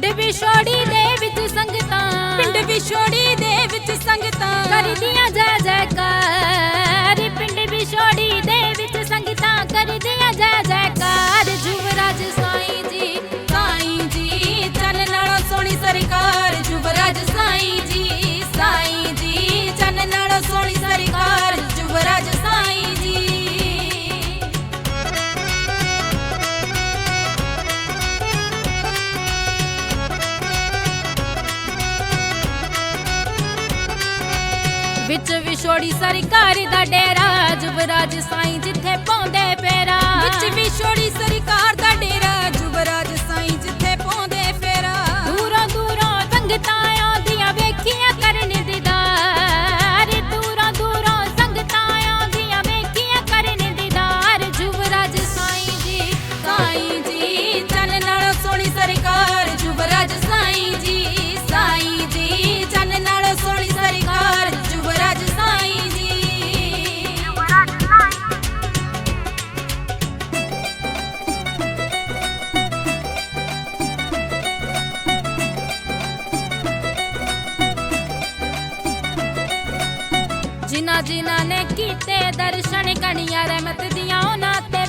ਵਿਛੋੜੀ ਦੇ ਵਿੱਚ ਸੰਗਤਾਂ। ਪਿੰਡ ਵਿਛੋੜੀ ਦੇ ਵਿੱਚ ਸੰਗਤਾਂ। ਕਰਦੀਆਂ ਜੈ ਜੈਕਾਰ। ਪਿੰਡ ਵਿਛੋੜੀ ਦੇ ਵਿੱਚ ਸੰਗਤਾਂ ਕਰਦੀਆਂ ਜੈ ਵਿੱਚ ਵਿਛੋੜੀ ਸਰਕਾਰ ਦਾ ਡੇਰਾ ਜੁਵਰਾਜ ਸਾਈਂ ਜਿੱਥੇ ਪਾਉਂਦੇ ਫੇਰਾ। ਵਿੱਚ ਵਿਛੋੜੀ ਸਰਕਾਰ ਦਾ ਡੇਰਾ ਜੁਵਰਾਜ ਸਾਈਂ ਜਿੱਥੇ ਪਾਉਂਦੇ ਫੇਰਾ। ਦੂਰੋਂ ਦੂਰੋਂ ਸੰਗਤਾਂ ਜਿਨ੍ਹਾਂ ਜਿਨ੍ਹਾਂ ਨੇ ਕੀਤੇ ਦਰਸ਼ਨ ਕਣੀਆਂ ਰਹਿਮਤ ਦੀਆਂ ਉਹਨਾਂ ਤੇ